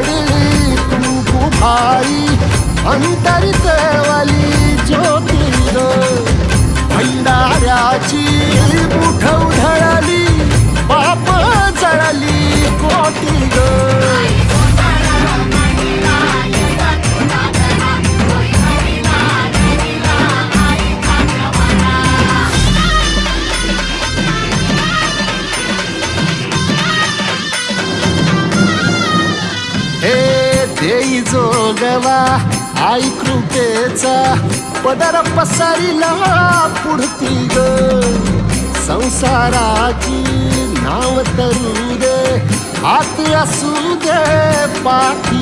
पडली तू भाई अंतरी देवली ज्योती भंडाऱ्याची जोगवा आई कृपेचा पदर पसरिला पुढती ग. संसाराची नाव तरू दे हात असू दे पाठी.